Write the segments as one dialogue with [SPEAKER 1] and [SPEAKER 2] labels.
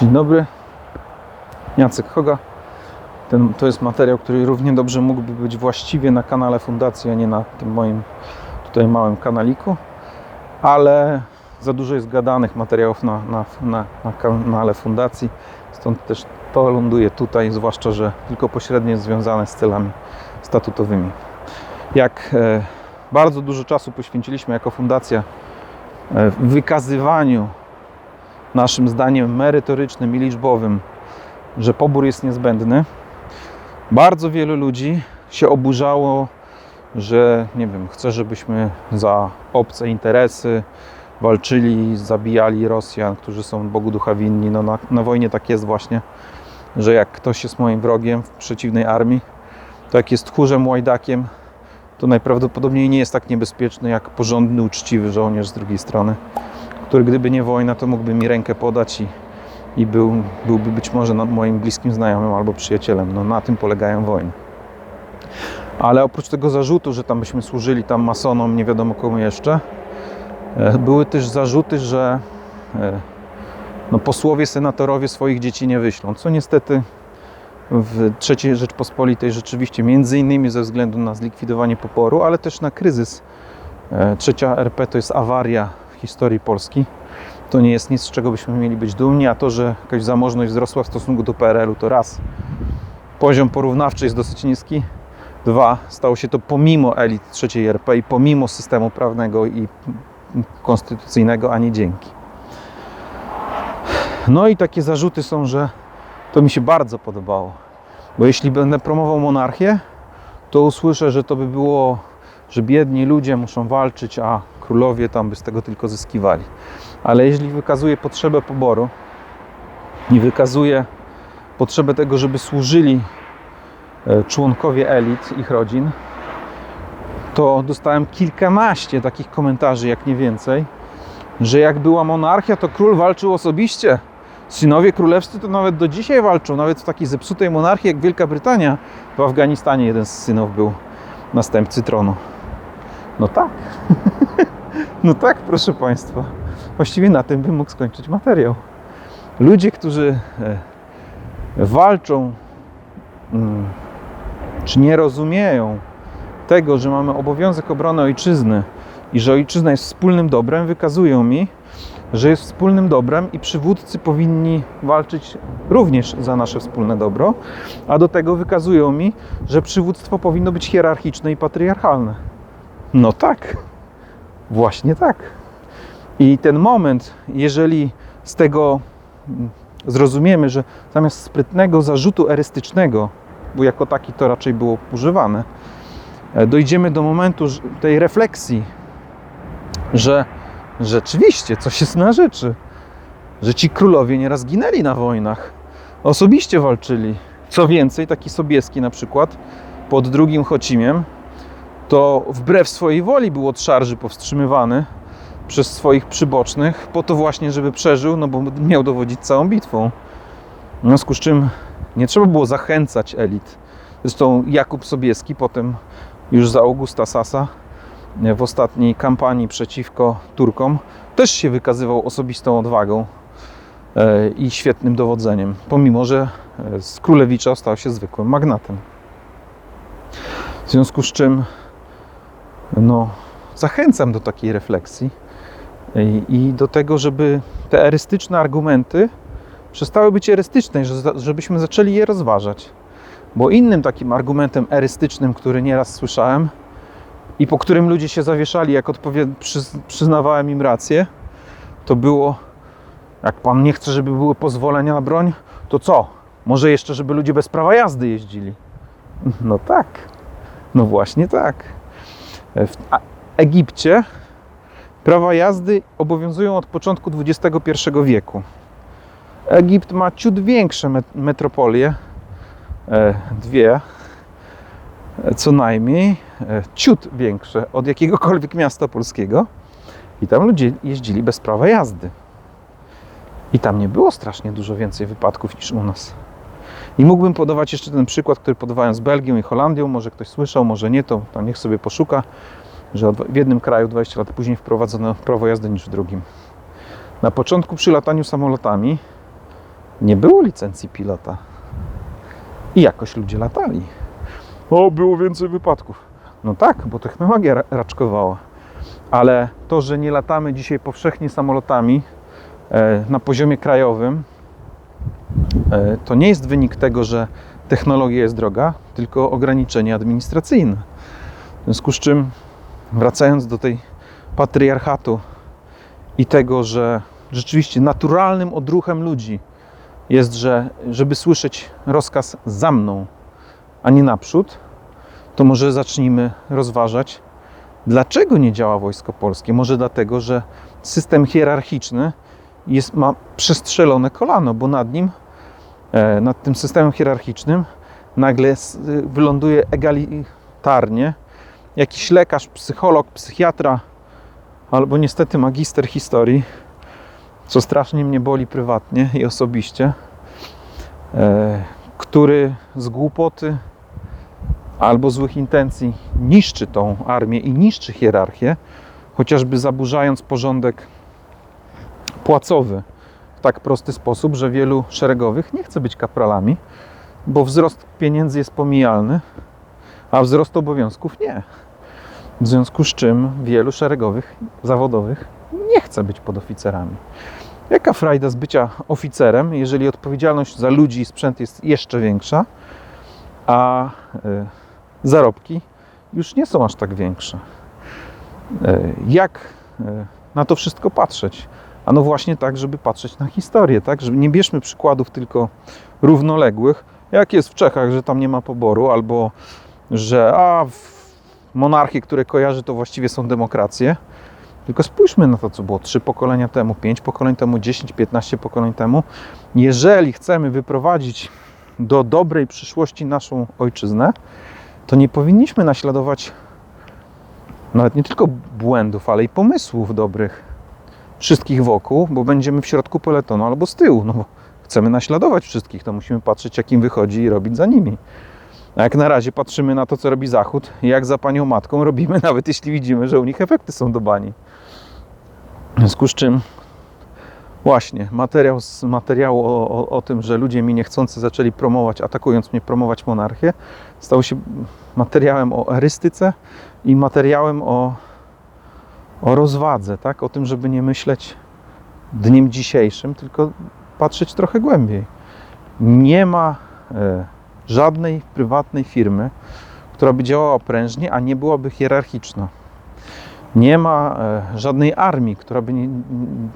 [SPEAKER 1] Dzień dobry. Jacek Hoga. Ten, to jest materiał, który równie dobrze mógłby być właściwie na kanale Fundacji, a nie na tym moim tutaj małym kanaliku. Ale za dużo jest gadanych materiałów na, na, na, na kanale Fundacji. Stąd też to ląduje tutaj, zwłaszcza, że tylko pośrednio jest związane z celami statutowymi. Jak e, bardzo dużo czasu poświęciliśmy jako fundacja e, wykazywaniu naszym zdaniem merytorycznym i liczbowym, że pobór jest niezbędny. Bardzo wielu ludzi się oburzało, że nie wiem, chce, żebyśmy za obce interesy walczyli, zabijali Rosjan, którzy są Bogu ducha winni. No na, na wojnie tak jest właśnie, że jak ktoś jest moim wrogiem w przeciwnej armii, to jak jest tchórzem, łajdakiem, to najprawdopodobniej nie jest tak niebezpieczny jak porządny, uczciwy żołnierz z drugiej strony który gdyby nie wojna, to mógłby mi rękę podać i, i był, byłby być może moim bliskim znajomym albo przyjacielem. No, na tym polegają wojny. Ale oprócz tego zarzutu, że tam byśmy służyli tam masonom, nie wiadomo komu jeszcze, e, były też zarzuty, że e, no, posłowie, senatorowie swoich dzieci nie wyślą, co niestety w III Rzeczpospolitej rzeczywiście między innymi ze względu na zlikwidowanie poporu, ale też na kryzys. E, Trzecia RP to jest awaria historii Polski. To nie jest nic, z czego byśmy mieli być dumni, a to, że jakaś zamożność wzrosła w stosunku do PRL-u, to raz. Poziom porównawczy jest dosyć niski. Dwa, stało się to pomimo elit trzeciej RP i pomimo systemu prawnego i konstytucyjnego, a nie dzięki. No i takie zarzuty są, że to mi się bardzo podobało. Bo jeśli będę promował monarchię, to usłyszę, że to by było, że biedni ludzie muszą walczyć, a królowie tam by z tego tylko zyskiwali. Ale jeśli wykazuje potrzebę poboru i wykazuje potrzebę tego, żeby służyli e, członkowie elit, ich rodzin, to dostałem kilkanaście takich komentarzy, jak nie więcej, że jak była monarchia, to król walczył osobiście. Synowie królewscy to nawet do dzisiaj walczą, nawet w takiej zepsutej monarchii jak Wielka Brytania. W Afganistanie jeden z synów był następcy tronu. No tak. No tak, proszę Państwa. Właściwie na tym bym mógł skończyć materiał. Ludzie, którzy e, walczą, mm, czy nie rozumieją tego, że mamy obowiązek obrony ojczyzny i że ojczyzna jest wspólnym dobrem, wykazują mi, że jest wspólnym dobrem i przywódcy powinni walczyć również za nasze wspólne dobro, a do tego wykazują mi, że przywództwo powinno być hierarchiczne i patriarchalne. No tak. Właśnie tak. I ten moment, jeżeli z tego mm, zrozumiemy, że zamiast sprytnego zarzutu erystycznego, bo jako taki to raczej było używane, e, dojdziemy do momentu tej refleksji, że rzeczywiście coś jest na rzeczy, że ci królowie nieraz ginęli na wojnach, osobiście walczyli. Co więcej, taki Sobieski na przykład pod drugim Chocimiem to wbrew swojej woli był od szarży powstrzymywany przez swoich przybocznych, po to właśnie, żeby przeżył, no bo miał dowodzić całą bitwą. W związku z czym nie trzeba było zachęcać elit. Zresztą Jakub Sobieski potem już za Augusta Sasa w ostatniej kampanii przeciwko Turkom też się wykazywał osobistą odwagą e, i świetnym dowodzeniem, pomimo że e, z królewicza stał się zwykłym magnatem. W związku z czym no, zachęcam do takiej refleksji i, i do tego, żeby te erystyczne argumenty przestały być erystyczne, żebyśmy zaczęli je rozważać. Bo innym takim argumentem erystycznym, który nieraz słyszałem i po którym ludzie się zawieszali, jak odpowie- przyz, przyznawałem im rację, to było, jak pan nie chce, żeby były pozwolenia na broń, to co? Może jeszcze, żeby ludzie bez prawa jazdy jeździli? No tak. No właśnie tak. W Egipcie prawa jazdy obowiązują od początku XXI wieku. Egipt ma ciut większe met- metropolie, e, dwie e, co najmniej, e, ciut większe od jakiegokolwiek miasta polskiego i tam ludzie jeździli bez prawa jazdy. I tam nie było strasznie dużo więcej wypadków niż u nas. I mógłbym podawać jeszcze ten przykład, który podawałem z Belgią i Holandią. Może ktoś słyszał, może nie, to, niech sobie poszuka, że w jednym kraju 20 lat później wprowadzono prawo jazdy niż w drugim. Na początku przy lataniu samolotami nie było licencji pilota. I jakoś ludzie latali. O, było więcej wypadków. No tak, bo technologia ra- raczkowała. Ale to, że nie latamy dzisiaj powszechnie samolotami e, na poziomie krajowym, to nie jest wynik tego, że technologia jest droga, tylko ograniczenie administracyjne. W związku z czym, wracając do tej patriarchatu i tego, że rzeczywiście naturalnym odruchem ludzi jest, że żeby słyszeć rozkaz za mną, a nie naprzód, to może zacznijmy rozważać, dlaczego nie działa Wojsko Polskie. Może dlatego, że system hierarchiczny jest, ma przestrzelone kolano, bo nad nim, e, nad tym systemem hierarchicznym nagle s- wyląduje egalitarnie jakiś lekarz, psycholog, psychiatra albo niestety magister historii, co strasznie mnie boli prywatnie i osobiście, e, który z głupoty albo złych intencji niszczy tą armię i niszczy hierarchię, chociażby zaburzając porządek płacowy w tak prosty sposób, że wielu szeregowych nie chce być kapralami, bo wzrost pieniędzy jest pomijalny, a wzrost obowiązków nie. W związku z czym wielu szeregowych zawodowych nie chce być podoficerami. Jaka frajda z bycia oficerem, jeżeli odpowiedzialność za ludzi i sprzęt jest jeszcze większa, a y, zarobki już nie są aż tak większe? Y, jak y, na to wszystko patrzeć? A no właśnie tak, żeby patrzeć na historię, tak? Żeby nie bierzmy przykładów tylko równoległych, jak jest w Czechach, że tam nie ma poboru, albo że a monarchie, które kojarzy, to właściwie są demokracje. Tylko spójrzmy na to, co było trzy pokolenia temu, pięć pokoleń temu, 10, 15 pokoleń temu. Jeżeli chcemy wyprowadzić do dobrej przyszłości naszą ojczyznę, to nie powinniśmy naśladować nawet nie tylko błędów, ale i pomysłów dobrych wszystkich wokół, bo będziemy w środku peletonu albo z tyłu. No bo chcemy naśladować wszystkich, to musimy patrzeć, jak im wychodzi i robić za nimi. A jak na razie patrzymy na to, co robi Zachód, jak za panią matką robimy, nawet jeśli widzimy, że u nich efekty są do bani. W związku z czym, właśnie, materiał z materiału o, o, o tym, że ludzie mi niechcący zaczęli promować, atakując mnie, promować monarchię, stał się materiałem o erystyce i materiałem o, o rozwadze, tak? o tym, żeby nie myśleć dniem dzisiejszym, tylko patrzeć trochę głębiej. Nie ma e, żadnej prywatnej firmy, która by działała prężnie, a nie byłaby hierarchiczna. Nie ma e, żadnej armii, która by nie,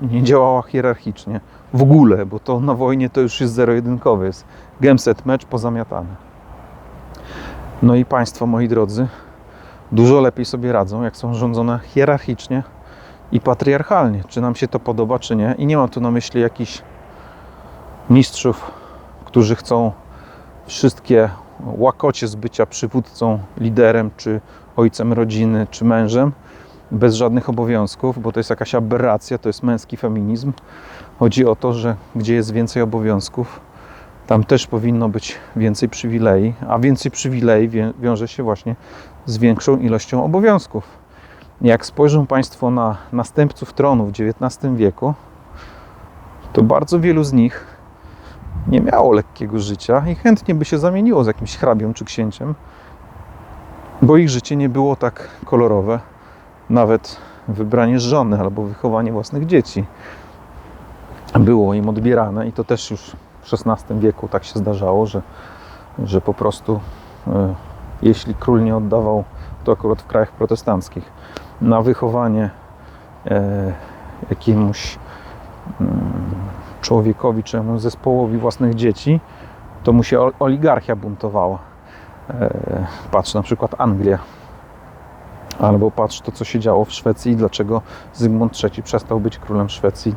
[SPEAKER 1] nie działała hierarchicznie w ogóle, bo to na wojnie to już jest zero-jedynkowy, jest gemset mecz pozamiatany. No i państwo, moi drodzy, dużo lepiej sobie radzą, jak są rządzone hierarchicznie i patriarchalnie. Czy nam się to podoba, czy nie. I nie mam tu na myśli jakichś mistrzów, którzy chcą wszystkie łakocie z bycia przywódcą, liderem, czy ojcem rodziny, czy mężem, bez żadnych obowiązków, bo to jest jakaś aberracja, to jest męski feminizm. Chodzi o to, że gdzie jest więcej obowiązków, tam też powinno być więcej przywilei, a więcej przywilei wiąże się właśnie z większą ilością obowiązków. Jak spojrzą Państwo na następców tronu w XIX wieku, to bardzo wielu z nich nie miało lekkiego życia i chętnie by się zamieniło z jakimś hrabią czy księciem, bo ich życie nie było tak kolorowe, nawet wybranie żony albo wychowanie własnych dzieci było im odbierane i to też już w XVI wieku tak się zdarzało, że, że po prostu e, jeśli król nie oddawał, to akurat w krajach protestanckich, na wychowanie e, jakiemuś mm, człowiekowi czy zespołowi własnych dzieci, to mu się ol- oligarchia buntowała. E, patrz na przykład Anglia. Albo patrz to, co się działo w Szwecji i dlaczego Zygmunt III przestał być królem Szwecji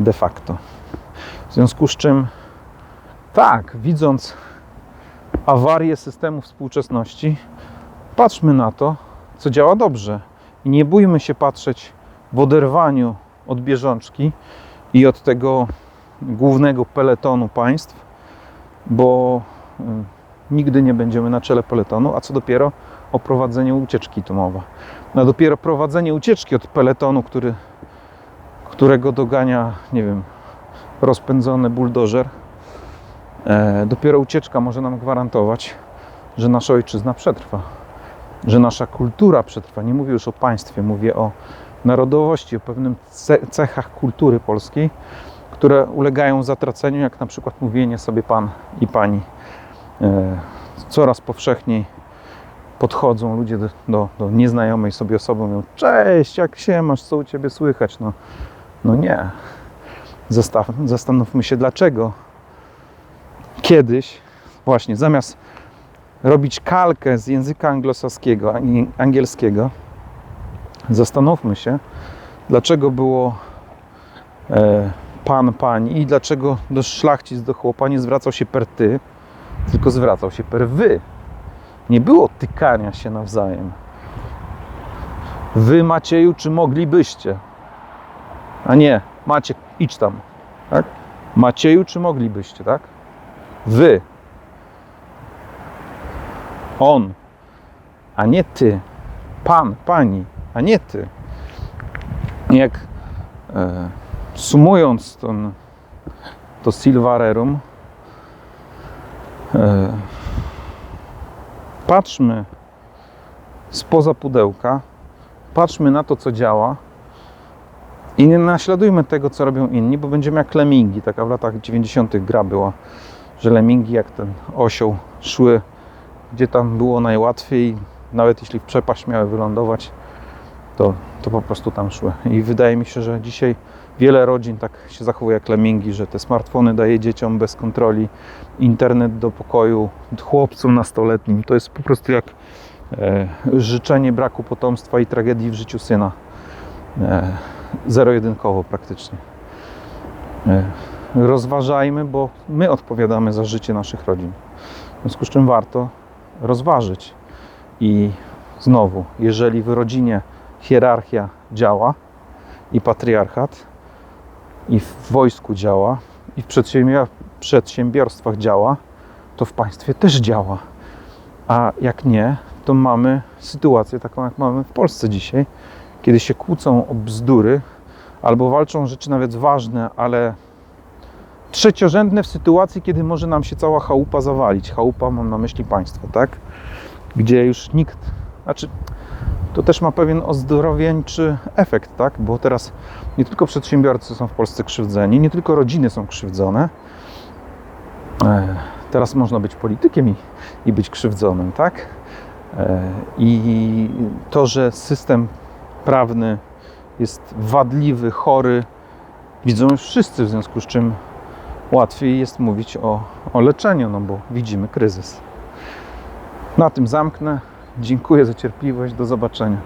[SPEAKER 1] de facto. W związku z czym, tak, widząc awarię systemu współczesności, patrzmy na to, co działa dobrze. I nie bójmy się patrzeć w oderwaniu od bieżączki i od tego głównego peletonu państw, bo y, nigdy nie będziemy na czele peletonu, a co dopiero o prowadzeniu ucieczki tu mowa. No dopiero prowadzenie ucieczki od peletonu, który, którego dogania, nie wiem, rozpędzony buldożer, dopiero ucieczka może nam gwarantować, że nasza ojczyzna przetrwa, że nasza kultura przetrwa. Nie mówię już o państwie, mówię o narodowości, o pewnym ce- cechach kultury polskiej, które ulegają zatraceniu, jak na przykład mówienie sobie pan i pani. E, coraz powszechniej podchodzą ludzie do, do, do nieznajomej sobie osoby, mówią cześć, jak się masz, co u ciebie słychać? No, no nie. Zastanówmy się dlaczego. Kiedyś właśnie zamiast robić kalkę z języka anglosaskiego, angi- angielskiego, zastanówmy się, dlaczego było e, pan, pani i dlaczego do szlachcic, do chłopa nie zwracał się per ty, tylko zwracał się per wy. Nie było tykania się nawzajem. Wy, Macieju, czy moglibyście? A nie, Maciek, idź tam. Tak? Macieju, czy moglibyście, tak? Wy. On, a nie ty. Pan, pani, a nie ty. Jak e, sumując ten, to Silvarerum, e, patrzmy spoza pudełka, patrzmy na to, co działa i nie naśladujmy tego, co robią inni, bo będziemy jak lemingi. Taka w latach 90. gra była, że lemingi jak ten osioł szły, gdzie tam było najłatwiej, nawet jeśli w przepaść miały wylądować, to, to po prostu tam szły. I wydaje mi się, że dzisiaj wiele rodzin tak się zachowuje jak lemingi, że te smartfony daje dzieciom bez kontroli, internet do pokoju, chłopcom nastoletnim. To jest po prostu jak e, życzenie braku potomstwa i tragedii w życiu syna. E, zero-jedynkowo praktycznie. E, rozważajmy, bo my odpowiadamy za życie naszych rodzin. W związku z czym warto rozważyć. I znowu, jeżeli w rodzinie hierarchia działa i patriarchat, i w wojsku działa, i w przedsiębior- przedsiębiorstwach działa, to w państwie też działa. A jak nie, to mamy sytuację taką, jak mamy w Polsce dzisiaj, kiedy się kłócą o bzdury albo walczą rzeczy nawet ważne, ale trzeciorzędne w sytuacji, kiedy może nam się cała chałupa zawalić. Chałupa mam na myśli państwo, tak? Gdzie już nikt, znaczy to też ma pewien ozdrowieńczy efekt, tak? Bo teraz nie tylko przedsiębiorcy są w Polsce krzywdzeni, nie tylko rodziny są krzywdzone. E, Teraz można być politykiem i, i być krzywdzonym, tak? E, I to, że system prawny jest wadliwy, chory, widzą już wszyscy, w związku z czym łatwiej jest mówić o, o leczeniu, no bo widzimy kryzys. Na tym zamknę. Dziękuję za cierpliwość. Do zobaczenia.